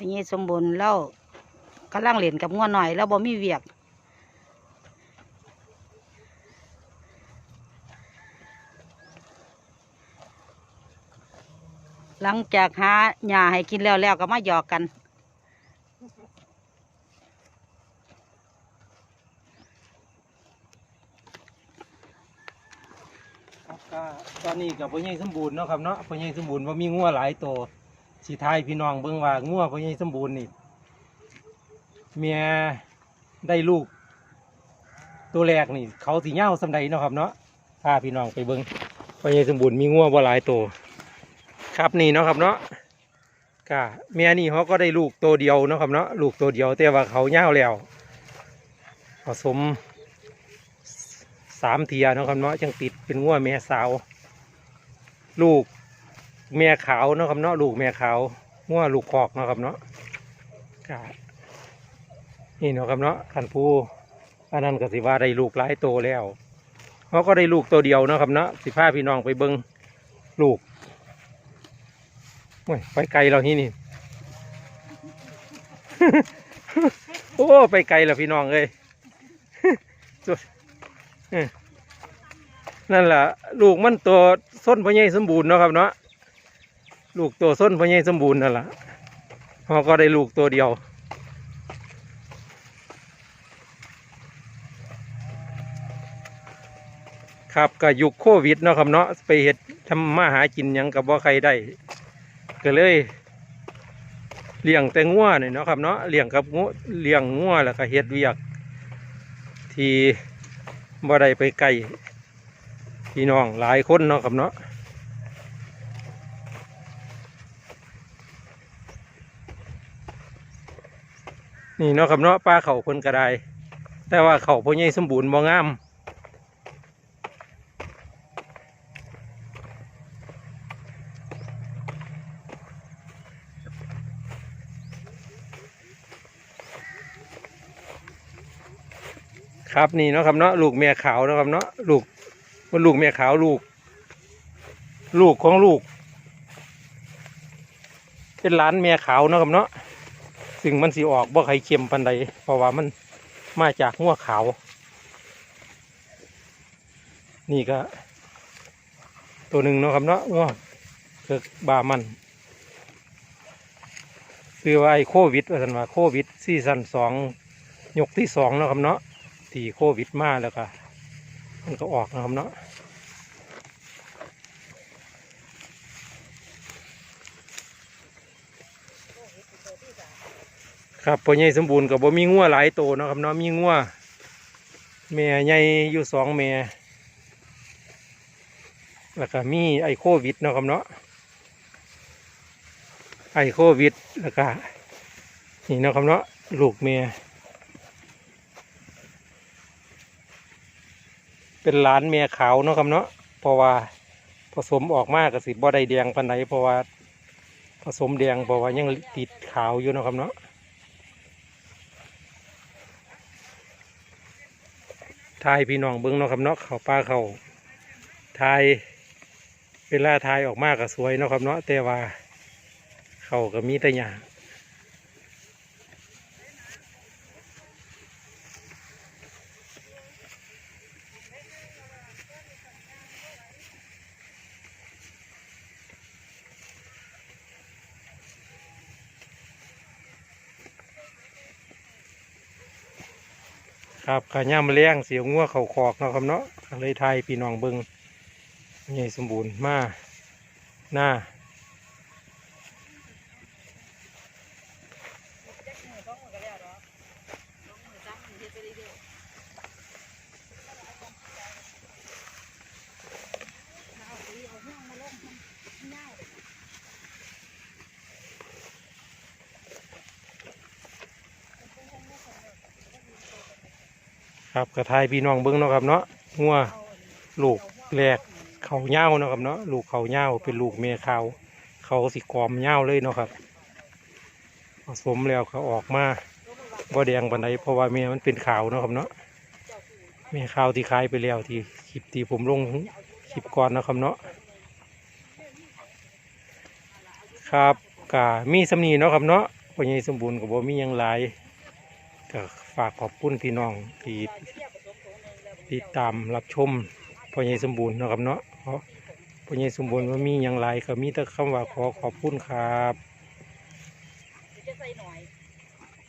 พญสมบูรณ์เรากำลังเล่นกับงัวหน่อยเราบ่มีเวียกหลังจากหาหญ้าให้กินแล้วแล้วก็มาหยอกกัน ก็ตอนนี้กับพ่อใหญ่สมบูรณ์เนาะครับเนาะพ่อใหญ่สมบูรณ์ว่ามีงัวหลายตัว สีทายพี่น้องเบิ่งว่างัวพ่อใหญ่สมบูรณ์นี่เมียได้ลูก ตัวแรกนี่ เขาสีเหย้าสำใดเนาะครับเนาะพาพี่น้องไปเบิ่งพญสมบูรณ์มีงัวบ่หลายตัวครับนี่เนาะครับเนาะก็เมียนี่เขาก็ได้ลูกตัวเดียวเนาะครับเนาะลูกตัวเดียว แต่ว่าเขาเหย้าแล้วผสมสามเทียเนาะครับเนาะจังติดเป็นงัวแม่สาว ลูก แม่ขาวเนาะครับเนาะลูกแม่ขาวงัวลูกคอกเนาะครับเนาะก็นี่เนาะครับเนาะขันผู้อันนั้นก็สิว่าได้ลูกหลายโตแล้วเขาก็ได้ลูกตัวเดียวเนาะครับเนาะสิพาพี่น้องไปเบิ้งลูกโอ้ยไปไกลเราที่นี่ โอ้ ไปไกลแล้วพี่น้องเอ้ยนั่นแหละลูกมันตัวส้นพญายสมบูรณ์เนาะครับเนาะ ลูกตัวส้นพญายสมบูรณ์นั่นแหละเขาก็ได้ลูกตัวเดียว ครับก็ยุคโควิดเนาะครับเนาะไปเห็ดทำมาหากินยังกับว่าใครได้ ก็เลยเลี้ยงแต่งัวนี่ยเนาะครับเนาะเลี้ยงกับงัวเลี้ยงงัวแล้วก็เฮ็ดเวียก ที่บ่ได้ไปไกลพี่น้องหลายคนเนาะครับเนาะ นี่เนาะครับเนาะปลาเข่าคนกระไดแต่ว่าเข่าพ่อใหญ่สมบูรณ์บ่งามครับนี่เนาะครับเนาะลูกแม่ขาวเนาะครับเนาะลูกมันลูกแม่ขาวลูก ลูกของลูก เป็นหลานแม่ขาวเนาะครับเนาะ ซึ่งมันสีออกบ่ไข่เค็มปันใดเพราะว่ามันมาจากหัวขาว นี่ก็ ตัวหนึ่งเนาะครับเนาะหัวเกิกบามันคือว่าไอ้โควิดว่าสันว่าโควิดซีซั่นสองยกที่สองเนาะครับเนาะที่โควิดมาแล้วก็มันก็ออกนะครับเนาะ ครับพ่อใหญ่สมบูรณ์กับบ่มีงัวหลายโตเนาะครับเนาะมีงัวแม่ใหญ่อยู่สองแม่แล้วก็มีไอโควิดเนาะครับเนาะไอโควิดแล้วก็นี่เนาะครับเนาะลูกแม่เป็นหลานแม่ขาวเนาะครับเนาะเพราะว่าผสมออกมากกับสิบ่ได้แดงปานใดเพราะว่าผสมแดงเพราะว่ายังติดขาวอยู่เนาะครับเนาะ ทายพี่น้องเบิ้งเนาะครับเนาะเขาปลาเขาทายเวลาทายออกมากก็สวยเนาะครับเนาะแต่ว่าเขาก็มีแต่หยาง ครับขาย่ามแรงเสียงงัวเขาคอกเนาะครับเนาะเลยไทยพี่น้องเบิงใหญ่สมบูรณ์มาหน้า ครับกระทายพี่น้องเบิ้งเนาะครับเนาะงัวลูกแรกเขาเง่าเนาะครับเนาะลูกเขาเง่าเป็นลูกเมียขาเขาสิกรอมเง่าเลยเนาะครับผสมแล้วเขาออกมาบ่แดงปานใดเพราะว่าเมียมันเป็นขาวเนาะครับเนาะเมียขาวที่คายไปแล้วที่คลิปที่ผมลงคลิปก่อนเนาะครับเนาะครับกะมีสำนีเนาะครับเนาะพพ่อใหญ่สมบูรณ์ก็บ่มียังหลายก็ากขอบคุณพี่น้องที่ติดตามรับชมพ่อใหญ่สมบูรณ์นะครับเนาะพ่อใหญ่สมบูรณ์ว่ามีอย่างไรก็มีแต่คำว่าขอขอบคุณครับ